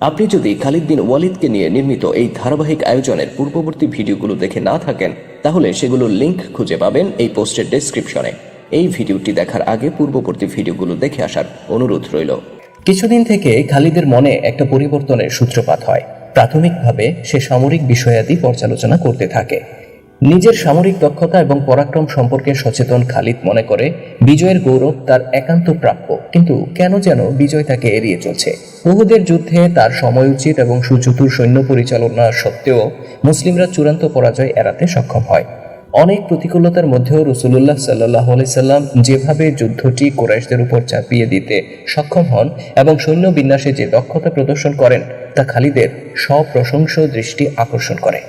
আপনি যদি খালিদ বিন ওয়ালিদকে নিয়ে নির্মিত এই ধারাবাহিক আয়োজনের পূর্ববর্তী ভিডিওগুলো দেখে না থাকেন, তাহলে সেগুলোর লিঙ্ক খুঁজে পাবেন এই পোস্টের ডেসক্রিপশনে। এই ভিডিওটি দেখার আগে পূর্ববর্তী ভিডিওগুলো দেখে আসার অনুরোধ রইল। কিছুদিন থেকে খালিদের মনে একটা পরিবর্তনের সূত্রপাত হয়। প্রাথমিকভাবে সে সামরিক বিষয়াদি পর্যালোচনা করতে থাকে। নিজের সামরিক দক্ষতা এবং পরাক্রম সম্পর্কে সচেতন খালিদ মনে করে, বিজয়ের গৌরব তার একান্ত প্রাপ্য। কিন্তু কেন যেন বিজয় তাকে এড়িয়ে চলছে? উহুদের যুদ্ধে তার সময়োচিত এবং সুচতুর সৈন্য পরিচালনা সত্ত্বেও মুসলিমরা চূড়ান্ত পরাজয় এড়াতে সক্ষম হয়। অনেক প্রতিকূলতার মধ্যেও রসুল্লাহ সাল্লাহ সাল্লাম যেভাবে যুদ্ধটি কোরাইশদের উপর চাপিয়ে দিতে সক্ষম হন এবং সৈন্য বিন্যাসে যে দক্ষতা প্রদর্শন করেন, তা খালিদের সপ্রশংস দৃষ্টি আকর্ষণ করে।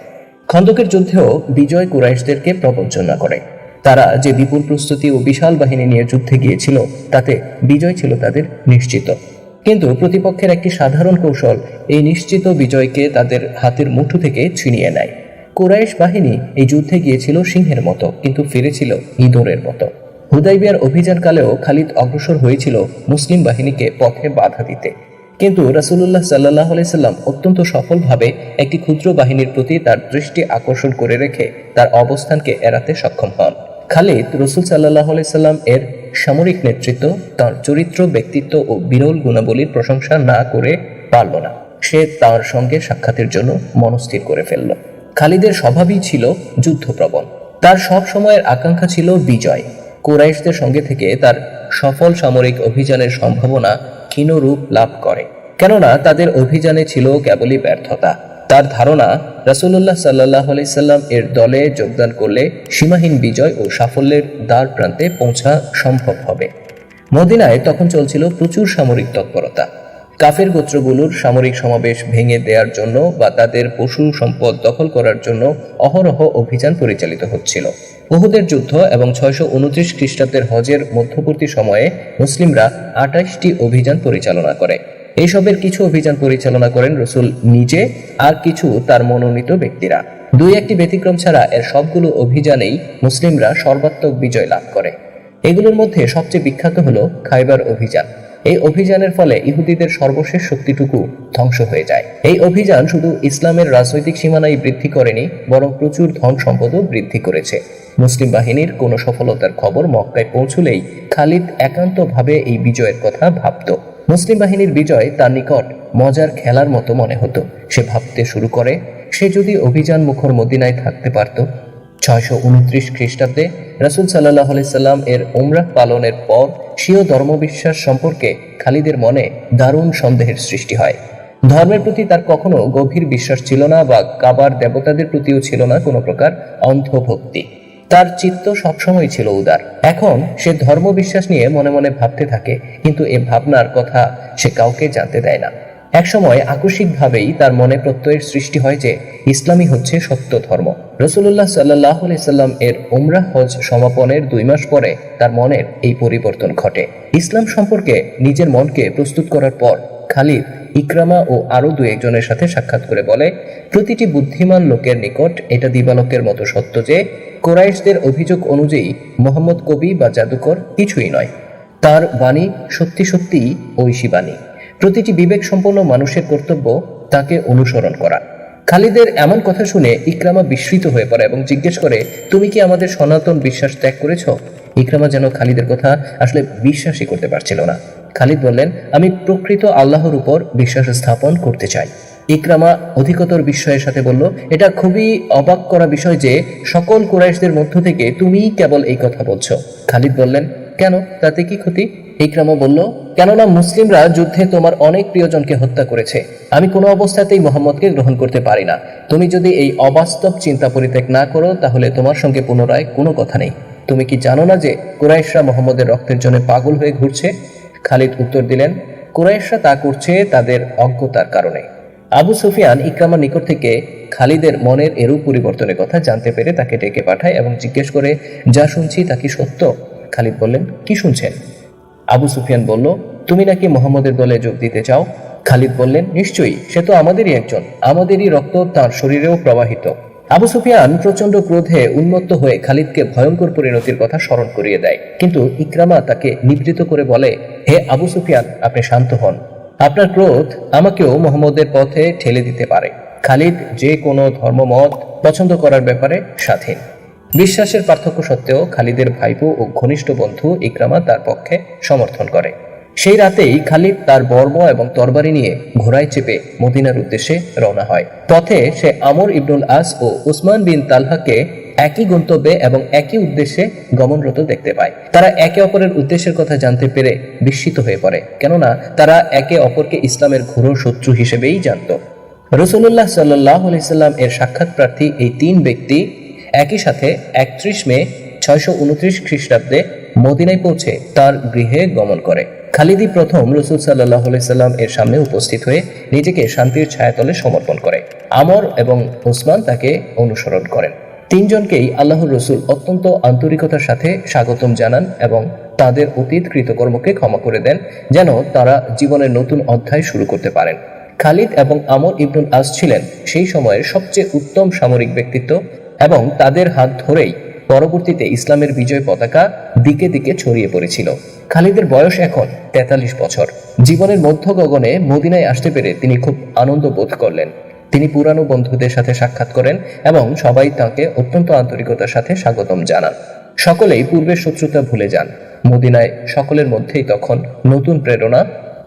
খন্দকের যুদ্ধেও বিজয় কুরাইশদেরকে প্রবঞ্চনা করে। তারা যে বিপুল প্রস্তুতি ও বিশাল বাহিনী নিয়ে যুদ্ধে গিয়েছিল, তাতে বিজয় ছিল তাদের নিশ্চিত। কিন্তু প্রতিপক্ষের একটি সাধারণ কৌশল এই নিশ্চিত বিজয়কে তাদের হাতের মুঠো থেকে ছিনিয়ে নেয়। কুরাইশ বাহিনী এই যুদ্ধে গিয়েছিল সিংহের মতো, কিন্তু ফিরেছিল ইঁদুরের মতো। হুদাইবিয়ার অভিযানকালেও খালিদ অগ্রসর হয়েছিল মুসলিম বাহিনীকে পথে বাধা দিতে। কিন্তু রাসুল্লাহ সাল্লাহ সাল্লাম অত্যন্ত সফলভাবে একটি ক্ষুদ্র বাহিনীর প্রতি তার দৃষ্টি আকর্ষণ করে রেখে তার অবস্থানকে এড়াতে সক্ষম হন। খালিদ রসুল সাল্লাহ সাল্লাম এর সামরিক নেতৃত্ব, তার চরিত্র, ব্যক্তিত্ব ও বিরল গুণাবলীর প্রশংসা না করে পারল না। সে তার সঙ্গে সাক্ষাতের জন্য মনস্থির করে ফেলল। খালিদের স্বভাবই ছিল যুদ্ধপ্রবণ। তার সব সময়ের আকাঙ্ক্ষা ছিল বিজয়। কোরাইশদের সঙ্গে থেকে তার সফল সামরিক অভিযানের সম্ভাবনা ক্ষীণ রূপ লাভ করে। কেননা তাদের অভিযানে ছিল কেবলই ব্যর্থতা। তার ধারণা রাসুল্লাহ সাল্লাহ সাল্লাম এর দলে যোগদান করলে সীমাহীন বিজয় ও সাফল্যের দ্বার প্রান্তে পৌঁছা সম্ভব হবে। মদিনায় তখন চলছিল প্রচুর সামরিক তৎপরতা। কাফের গোত্রগুলোর সামরিক সমাবেশ ভেঙে দেওয়ার জন্য বা তাদের পশু সম্পদ দখল করার জন্য অহরহ অভিযান পরিচালিত হচ্ছিল। উহুদের যুদ্ধ এবং ছয়শো উনত্রিশ খ্রিস্টাব্দের হজের মধ্যবর্তী সময়ে মুসলিমরা আঠাশটি অভিযান পরিচালনা করে। এইসবের কিছু অভিযান পরিচালনা করেন রসুল নিজে আর কিছু তার মনোনীত ব্যক্তিরা। দুই একটি ব্যতিক্রম ছাড়া এর সবগুলো অভিযানেই মুসলিমরা সর্বাত্মক বিজয় লাভ করে। এগুলোর মধ্যে সবচেয়ে বিখ্যাত হলো খাইবার অভিযান। এই অভিযানের ফলে ইহুদিদের সর্বশেষ শক্তিটুকু ধ্বংস হয়ে যায়। এই অভিযান শুধু ইসলামের রাজনৈতিক সীমানাই বৃদ্ধি করেনি, বরং প্রচুর ধন সম্পদও বৃদ্ধি করেছে। মুসলিম বাহিনীর কোনো সফলতার খবর মক্কায় পৌঁছলেই খালিদ একান্তভাবে এই বিজয়ের কথা ভাবত। মুসলিম বাহিনীর বিজয় তার নিকট মজার খেলার মতো মনে হতো। সে ভাবতে শুরু করে, সে যদি অভিযান মুখর মদিনায় থাকতে পারত ছয়শো উনত্রিশ খ্রিস্টাব্দে রাসুল সাল্লাহ সাল্লাম এর উমরাহ পালনের পর স্বীয় ধর্মবিশ্বাস সম্পর্কে খালিদের মনে দারুণ সন্দেহের সৃষ্টি হয়। ধর্মের প্রতি তার কখনো গভীর বিশ্বাস ছিল না বা কাবার দেবতাদের প্রতিও ছিল না কোনো প্রকার অন্ধভক্তি। তার চিত্ত সবসময় ছিল উদার। এখন সে ধর্মবিশ্বাস নিয়ে মনে মনে ভাবতে থাকে, কিন্তু এ ভাবনার কথা সে কাউকে জানতে দেয় না। একসময় আকস্মিকভাবেই তার মনে প্রত্যয়ের সৃষ্টি হয় যে ইসলামই হচ্ছে সত্য ধর্ম। রসুল্লাহ সাল্লাহ সাল্লাম এর উমরাহ হজ সমাপনের দুই মাস পরে তার মনের এই পরিবর্তন ঘটে। ইসলাম সম্পর্কে নিজের মনকে প্রস্তুত করার পর খালিদ ইকরামা ও আরও দু একজনের সাথে সাক্ষাৎ করে বলে, প্রতিটি বুদ্ধিমান লোকের নিকট এটা দিবালকের মতো সত্য যে কোরাইশদের অভিযোগ অনুযায়ী মোহাম্মদ কবি বা জাদুকর কিছুই নয়। তার বাণী সত্যি সত্যিই ঐশী বাণী। প্রতিটি বিবেক সম্পন্ন মানুষের কর্তব্য তাকে অনুসরণ করা। খালিদের এমন কথা শুনে ইকরামা বিস্মিত হয়ে পড়ে এবং জিজ্ঞেস করে, তুমি কি আমাদের সনাতন বিশ্বাস ত্যাগ করেছ? ইকরামা যেন খালিদের কথা আসলে বিশ্বাসই করতে পারছিল না। খালিদ বললেন, আমি প্রকৃত আল্লাহর উপর বিশ্বাস স্থাপন করতে চাই। ইকরামা অধিকতর বিস্ময়ের সাথে বলল, এটা খুবই অবাক করা বিষয় যে সকল কুরাইশদের মধ্য থেকে তুমিই কেবল এই কথা বলছো। খালিদ বললেন, কেন? তাতে কি ক্ষতি? ইকরামা বলল, কেননা মুসলিমরা যুদ্ধে তোমার অনেক প্রিয়জনকে হত্যা করেছে। আমি কোনো অবস্থাতেই মোহাম্মদকে গ্রহণ করতে পারি না। তুমি যদি এই অবাস্তব চিন্তা পরিত্যাগ না করো, তাহলে তোমার সঙ্গে পুনরায় কোনো কথা নেই। তুমি কি জানো না যে কুরাইশরা মোহাম্মদের রক্তের জন্য পাগল হয়ে ঘুরছে? খালিদ উত্তর দিলেন, কুরাইশরা তা করছে তাদের অজ্ঞতার কারণে। আবু সুফিয়ান ইকরামার নিকট থেকে খালিদের মনের এরূপ পরিবর্তনের কথা জানতে পেরে তাকে ডেকে পাঠায় এবং জিজ্ঞেস করে, যা শুনছি তা কি সত্য? খালিদ বললেন, কি শুনছেন? আবু সুফিয়ান বলল, তুমি নাকি মোহাম্মদের দলে যোগ দিতে চাও? খালিদ বললেন, নিশ্চয়ই, সে তো আমাদেরই একজন। আমাদেরই রক্ত তার শরীরেও প্রবাহিত। আবু সুফিয়ান প্রচণ্ড ক্রোধে উন্মত্ত হয়ে খালিদকে ভয়ঙ্কর পরিণতির কথা স্মরণ করিয়ে দেয়। কিন্তু ইকরামা তাকে নিবৃত করে বলে, হে আবু সুফিয়ান, আপনি শান্ত হন। আপনার ক্রোধ আমাকেও মোহাম্মদের পথে ঠেলে দিতে পারে। খালিদ যে কোনো ধর্মমত পছন্দ করার ব্যাপারে স্বাধীন। বিশ্বাসের পার্থক্য সত্ত্বেও খালিদের ভাইপো ও ঘনিষ্ঠ বন্ধু ইকরামা তার পক্ষে সমর্থন করে। সেই রাতেই খালিদ তার বর্ম এবং তরবারি নিয়ে ঘোড়ায় চেপে মদিনার উদ্দেশ্যে রওনা হয়। পথে সে আমর ইবনুল আস ও উসমান বিন তালহাকে একই গন্তব্যে এবং একই উদ্দেশ্যে গমনরত দেখতে পায়। তারা একে অপরের উদ্দেশ্যের কথা জানতে পেরে বিস্মিত হয়ে পড়ে, কেননা তারা একে অপরকে ইসলামের ঘোর শত্রু হিসেবেই জানত। রসুল্লাহ সাল্লাহ সাল্লাম এর সাক্ষাৎ প্রার্থী এই তিন ব্যক্তি একই সাথে একত্রিশ মে ছয়শো উনত্রিশ খ্রিস্টাব্দে মদিনায় পৌঁছে তার গৃহে গমন করে। খালিদি প্রথম রসুল সাল্লাহ সাল্লাম এর সামনে উপস্থিত হয়ে নিজেকে শান্তির ছায়াতলে সমর্পণ করে। আমর এবং ওসমান তাকে অনুসরণ করেন। তিনজনকেই আল্লাহর রসুল অত্যন্ত আন্তরিকতার সাথে স্বাগতম জানান এবং তাদের অতীত কৃতকর্মকে ক্ষমা করে দেন যেন তারা জীবনের নতুন অধ্যায় শুরু করতে পারেন। খালিদ এবং আমর ইবনুল আস ছিলেন সেই সময়ের সবচেয়ে উত্তম সামরিক ব্যক্তিত্ব এবং তাদের হাত ধরেই পরবর্তীতে ইসলামের বিজয় পতাকা দিকে দিকে ছড়িয়ে পড়েছিল। খালিদের বয়স এখন তেতাল্লিশ বছর। জীবনের মধ্য গগনে মদিনায় আসতে পেরে তিনি খুব আনন্দ বোধ করলেন। তিনি পুরানো বন্ধুদের সাথে সাক্ষাৎ করেন এবং সবাই তাকে অত্যন্ত আন্তরিকতার সাথে স্বাগতম জানান। সকলেই পূর্বের শত্রুতা ভুলে যান। মদিনায় সকলের মধ্যেই তখন নতুন প্রেরণা,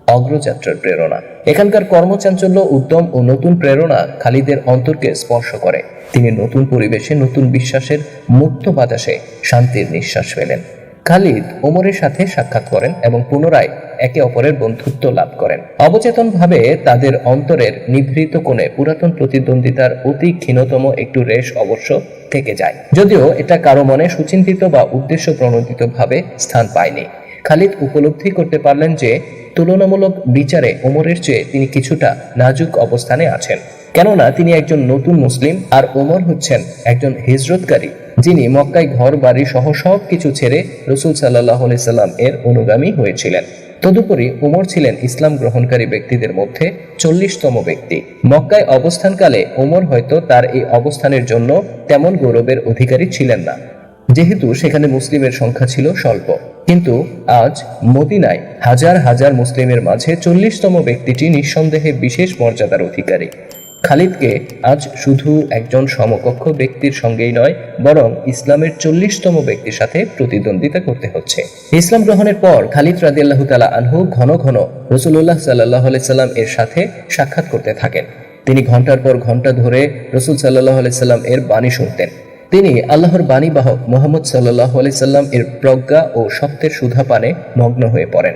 অগ্রযাত্রার প্রেরণা। এখানকার কর্মচাঞ্চল্য, উদ্যম ও নতুন প্রেরণা খালিদের অন্তরকে স্পর্শ করে। তিনি নতুন পরিবেশে নতুন বিশ্বাসের মুক্ত বাতাসে শান্তির নিঃশ্বাস ফেলেন। খালিদ ওমরের সাথে সাক্ষাৎ করেন এবং পুনরায় একে অপরের বন্ধুত্ব লাভ করেন। অবচেতনভাবে তাদের অন্তরের নিভৃত কোণে পুরাতন প্রতিদ্বন্দ্বিতার অতি ক্ষীণতম একটু রেশ অবশ্য থেকে যায়। যদিও এটা কারও মনে সুচিন্তিত বা উদ্দেশ্য প্রণোদিত ভাবে স্থান পায়নি। খালিদ উপলব্ধি করতে পারলেন যে, তুলনামূলক বিচারে ওমরের চেয়ে তিনি কিছুটা নাজুক অবস্থানে আছেন। কেননা তিনি একজন নতুন মুসলিম আর ওমর হচ্ছেন একজন হিজরতকারী, যিনি মক্কায় ঘর, বাড়ি সহ সব কিছু ছেড়ে রসুল সাল্লাহ সাল্লাম এর অনুগামী হয়েছিলেন। তদুপরি উমর ছিলেন ইসলাম গ্রহণকারী ব্যক্তিদের মধ্যে চল্লিশতম ব্যক্তি। মক্কায় অবস্থানকালে ওমর হয়তো তার এই অবস্থানের জন্য তেমন গৌরবের অধিকারী ছিলেন না। যেহেতু সেখানে মুসলিমের সংখ্যা ছিল স্বল্প। কিন্তু আজ মদিনায় হাজার হাজার মুসলিমের মাঝে চল্লিশতম ব্যক্তিটি নিঃসন্দেহে বিশেষ মর্যাদার অধিকারী। খালিদকে আজ শুধু একজন সমকক্ষ ব্যক্তির সঙ্গেই নয়, বরং ইসলামের চল্লিশতম ব্যক্তির সাথে প্রতিদ্বন্দ্বিতা করতে হচ্ছে। ইসলাম গ্রহণের পর খালিদ রাজিয়াল্লাহ তালা আনহু ঘন ঘন রসুল্লাহ সাল্লাহ সাল্লাম এর সাথে সাক্ষাৎ করতে থাকেন। তিনি ঘণ্টার পর ঘণ্টা ধরে রসুল সাল্লাহ সাল্লাম এর বাণী শুনতেন। তিনি আল্লাহর বাণী বাহক মোহাম্মদ সাল্লাহ সাল্লাম এর প্রজ্ঞা ও সত্যের সুধাপানে মগ্ন হয়ে পড়েন।